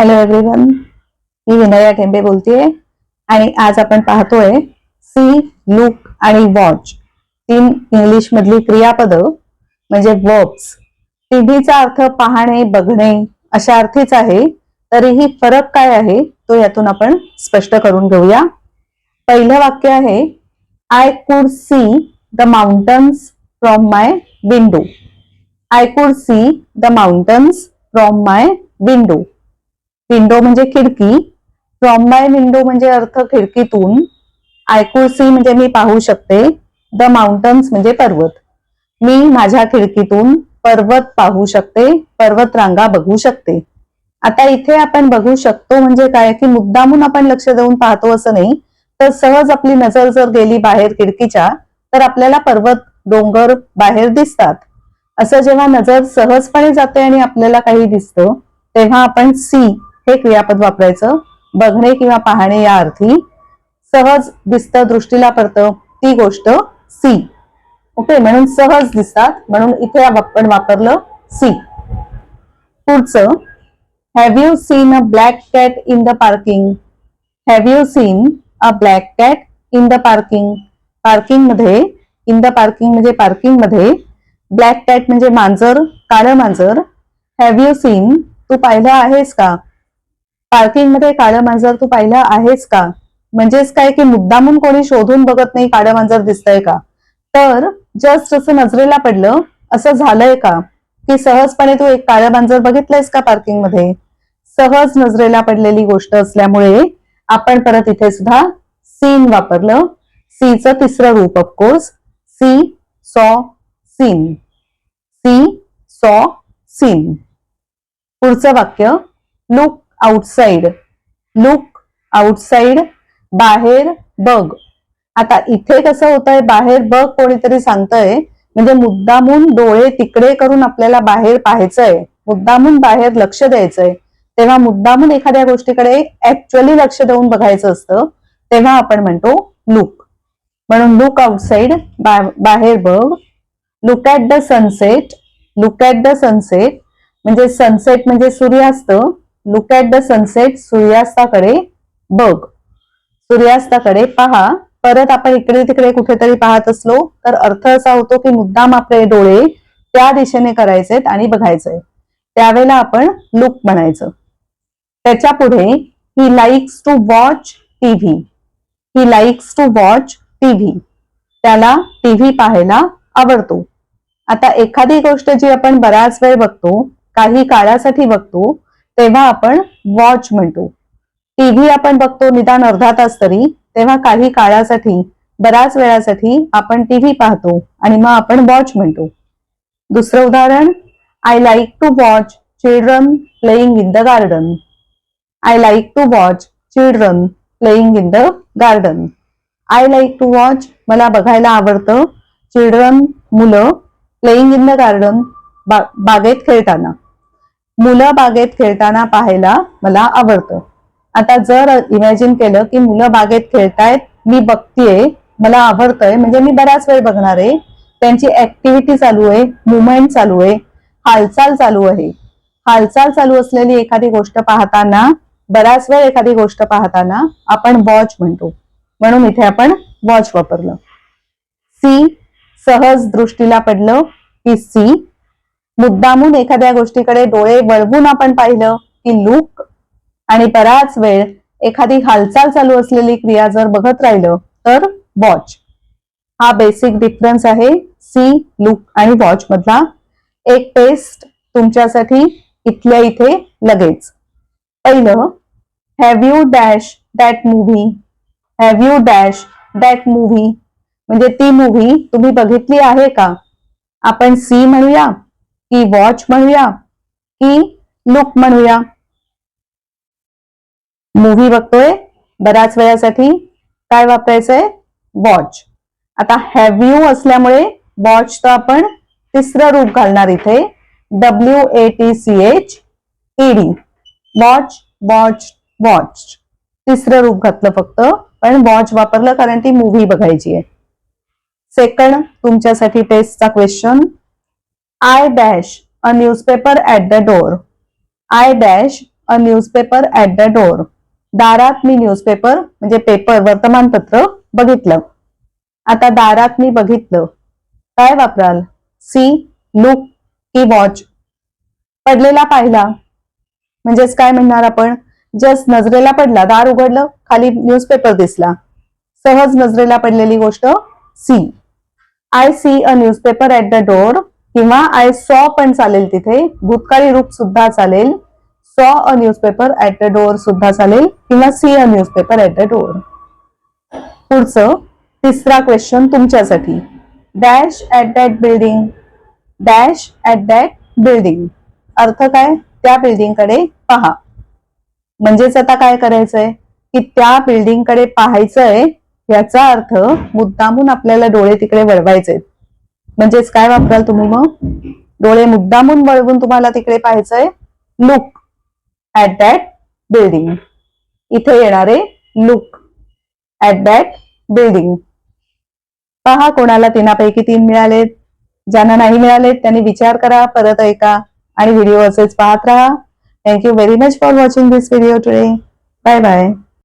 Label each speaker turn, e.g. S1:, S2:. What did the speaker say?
S1: Hello everyone मी विनया ठेंबे बोलतेय. आणि आज आपण पाहतोय सी लुक आणि वॉच. तीन इंग्लिश मधली क्रियापद म्हणजे वर्ब्स. तिन्हीचा अर्थ पाहणे बघणे अशा अर्थीच आहे. तरीही फरक काय आहे तो यातून आपण स्पष्ट करून घेऊया. पहिलं वाक्य आहे I could see the mountains from my window I could see the mountains from my window window म्हणजे खिडकी. फ्रॉम माय विंडो म्हणजे अर्थ खिडकीतून. आयकुसी म्हणजे मी पाहू शकते. द माउंटन्स म्हणजे पर्वत. मी माझ्या खिडकीतून पर्वत पाहू शकते. पर्वत रांगा बघू शकते. आता इथे आपण बघू शकतो म्हणजे काय? की मुद्दामून आपण लक्ष देऊन पाहतो असं नाही. तर सहज आपली नजर जर गेली बाहेर खिडकीच्या तर आपल्याला पर्वत डोंगर बाहेर दिसतात. असं जेव्हा नजर सहजपणे जाते आणि आपल्याला काही दिसतं तेव्हा आपण सी हे क्रियापद वापरायचं. बघणे किंवा पाहणे या अर्थी. सहज दिसतं दृष्टीला पडतं. ती गोष्ट सी. ओके म्हणून सहज दिसतात. म्हणून इथे आपण वापरलं सी. पुढचं. Have you seen a black cat in the parking have you seen a black cat in the parking पार्किंगमध्ये इन द पार्किंग म्हणजे पार्किंगमध्ये ब्लॅक कॅट म्हणजे मांजर काळं मांजर. हॅव यू सीन तू पाहिलं आहेस का? पार्किंगमध्ये काळं मांजर तू पाहिलं आहेस का? म्हणजेच काय की मुद्दामून कोणी शोधून बघत नाही काळं मांजर दिसतंय का? तर जस्ट असं नजरेला पडलं असं झालंय का? की सहजपणे तू एक काळं मांजर बघितलंयस का पार्किंगमध्ये सहज नजरेला पडलेली गोष्ट असल्यामुळे आपण परत इथे सुद्धा सीन वापरलं. सीचं तिसरं रूप of course see saw seen see saw seen पुढचं वाक्य लुक आउटसाइड लुक आउटसाइड बाहेर बघ. आता इथे कसं होतंय बाहेर बघ कोणीतरी सांगतंय म्हणजे मुद्दामून डोळे तिकडे करून आपल्याला बाहेर पाहायचंय मुद्दामून बाहेर लक्ष द्यायचंय. तेव्हा मुद्दामून एखाद्या गोष्टीकडे ऍक्च्युअली लक्ष देऊन बघायचं असतं तेव्हा आपण म्हणतो लुक म्हणून लुक आउटसाइड बाहेर बघ. Look at the sunset look at the sunset म्हणजे सनसेट म्हणजे सूर्यास्त. लुक ॲट द सनसेट सूर्यास्ताकडे बघ. सूर्यास्ताकडे पहा. परत आपण इकडे तिकडे कुठेतरी पाहत असलो तर अर्थ असा होतो की मुद्दाम आपले डोळे त्या दिशेने करायचेत आणि बघायचंय. त्यावेळेला आपण लुक म्हणायचं. त्याच्या पुढे he likes to watch TV he likes to watch TV त्याला टीव्ही पाहायला आवडतो. आता एखादी गोष्ट जी आपण बराच वेळ बघतो काही काळासाठी बघतो तेव्हा आपण वॉच म्हणतो. टीव्ही आपण बघतो निदान अर्धा तास तरी तेव्हा काही काळासाठी बऱ्याच वेळासाठी आपण टीव्ही पाहतो आणि मग आपण वॉच म्हणतो. दुसरं उदाहरण I like to watch children playing in the garden I like to watch children playing in the garden I like to watch मला बघायला आवडतं चिल्ड्रन मुलं प्लेईंग इन द गार्डन बागेत खेळताना. मुलं बागेत खेळताना पाहायला मला आवडतं. आता जर इमॅजिन केलं की मुलं बागेत खेळतायत मी बघतीये मला आवडतंय म्हणजे मी बराच वेळ बघणार आहे. त्यांची ऍक्टिव्हिटी चालू आहे मुवमेंट चालू आहे हालचाल चालू आहे. हालचाल चालू असलेली एखादी गोष्ट पाहताना बराच वेळ एखादी गोष्ट पाहताना आपण वॉच म्हणतो. म्हणून इथे आपण वॉच वापरलं. सी सहज दृष्टीला पडलं की सी मुद्दामून एखाद्या गोष्टीकडे डोळे वळवून आपण पाहिलं की लूक आणि बराच वेळ एखादी हालचाल चालू असलेली क्रिया जर बघत राहिलं तर वॉच. हा बेसिक डिफरन्स आहे सी लुक आणि वॉच मधला. एक टेस्ट तुमच्यासाठी इथल्या इथे लगेच. पहिलं have you dash that movie have you dash that movie म्हणजे ती मूव्ही तुम्ही बघितली आहे का? आपण सी म्हणूया. की वॉच म्हणूया की लुक म्हणूया. मूव्ही बघतोय बऱ्याच वेळासाठी काय वापरायचंय? वॉच आता हॅव यू असल्यामुळे वॉच तर आपण तिसरं रूप घालणार इथे. W A T C H E D watch watch watch तिसरं रूप घातलं फक्त पण वॉच वापरलं कारण ती मूव्ही बघायची आहे. सेकंड तुमच्यासाठी टेस्टचा question I dash a newspaper at the door I dash a newspaper at the door दारात मी न्यूजपेपर म्हणजे पेपर वर्तमानपत्र बघितलं. आता दारात मी बघितलं. काय वापराल? सी लुक की वॉच पडलेला पाहिला. म्हणजेच काय म्हणणार आपण? जस्ट नजरेला पडला. दार उघडलं खाली न्यूजपेपर दिसला. सहज नजरेला पडलेली गोष्ट see I see a newspaper at the door किंवा आय सॉ पण चालेल तिथे. भूतकाळी रूप सुद्धा चालेल. Saw a newspaper at the door सुद्धा चालेल. किंवा see a newspaper at the door पुढचं तिसरा क्वेश्चन तुमच्यासाठी. Dash at that building dash at that building अर्थ काय? त्या बिल्डिंगकडे पहा. म्हणजेच आता काय करायचंय? की त्या बिल्डिंगकडे पाहायचंय याचा अर्थ मुद्दामून आपल्याला डोळे तिकडे वळवायचे म्हणजेच काय वापराल तुम्ही मग? डोळे मुद्दामून वळवून तुम्हाला तिकडे पाहायचंय. लुक ऍट दॅट बिल्डिंग इथे येणारे लुक ऍट दॅट बिल्डिंग पहा कोणाला तीनापैकी तीन मिळालेत. ज्यांना नाही मिळालेत त्यांनी विचार करा परत ऐका आणि व्हिडिओ असेच पाहत राहा. Thank you very much for watching this video today bye bye